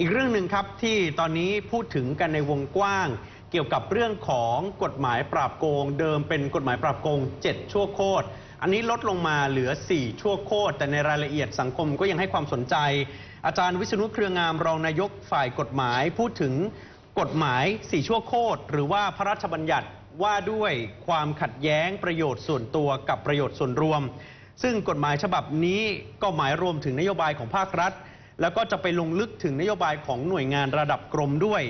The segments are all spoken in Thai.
อีกเรื่องหนึ่งครับที่ตอนนี้พูดถึงกันในวงกว้าง เกี่ยวกับเรื่องของกฎหมายปราบโกง เดิมเป็นกฎหมายปราบโกง 7 ชั่วโคตรอันนี้ลดลงมาเหลือ 4 ชั่วโคตรแต่ในรายละเอียดสังคมก็ยังให้ความสนใจ อาจารย์วิษณุเครืองามรองนายกฝ่ายกฎหมายพูดถึงกฎหมาย 4 ชั่วโคตรหรือว่าพระราชบัญญัติว่าด้วยความขัดแย้งประโยชน์ส่วนตัวกับประโยชน์ส่วนรวม ซึ่งกฎหมายฉบับนี้ก็หมายรวมถึงนโยบายของภาครัฐ แล้วก็จะไปลงลึกถึงนโยบายของหน่วยงานระดับกรมด้วย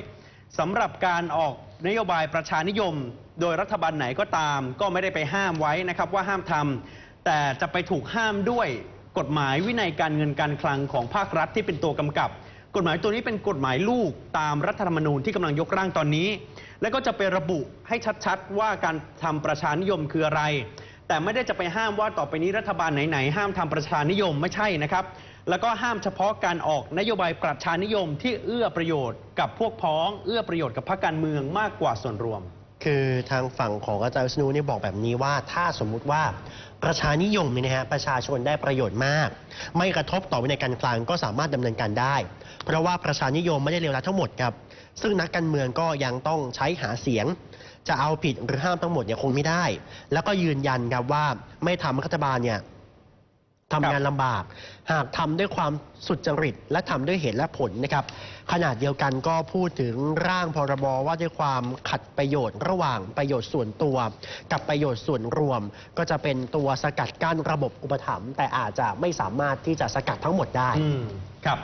สำหรับการออกนโยบายประชานิยม โดยรัฐบาลไหนก็ตาม ก็ไม่ได้ไปห้ามไว้นะครับว่าห้ามทำแต่จะไปถูกห้ามด้วยกฎหมายวินัยการเงินการคลังของภาครัฐที่เป็นตัวกำกับ กฎหมายตัวนี้เป็นกฎหมายลูกตามรัฐธรรมนูญที่กำลังยกร่างตอนนี้ และก็จะไประบุให้ชัดๆ ว่าการทำประชานิยมคืออะไร แต่ไม่ได้จะไปห้ามว่าต่อไปนี้รัฐบาลไหนๆห้ามทำประชานิยมไม่ใช่นะครับ แล้วก็ห้ามเฉพาะการออกนโยบายประชานิยมที่เอื้อประโยชน์กับพวกพ้อง เอื้อประโยชน์กับพรรคการเมืองมากกว่าส่วนรวม คือทางฝั่งของอาจารย์วิษณุเนี่ยบอกแบบนี้ว่า ถ้าสมมุติว่าประชานิยมเนี่ยนะฮะประชาชนได้ประโยชน์มาก ไม่กระทบต่อวินัยการคลังก็สามารถดำเนินการได้ เพราะว่าประชานิยมไม่ได้เลวร้ายทั้งหมดครับซึ่งนักการเมืองก็ยังต้องใช้หาเสียง จะเอาผิดหรือห้ามทั้งหมดเนี่ยคงไม่ได้ แล้วก็ยืนยันครับว่าไม่ทำให้รัฐบาลเนี่ยทำงานลำบาก หากทำด้วยความสุจริต และทำด้วยเหตุและผลนะครับขนาดเดียวกันก็พูดถึงร่างพรบว่าด้วยความขัดประโยชน์ระหว่างประโยชน์ส่วนตัว กับประโยชน์ส่วนรวม ก็จะเป็นตัวสกัดกั้นระบบอุปถัมภ์แต่อาจจะไม่สามารถที่จะสกัดทั้งหมดได้ อืมครับ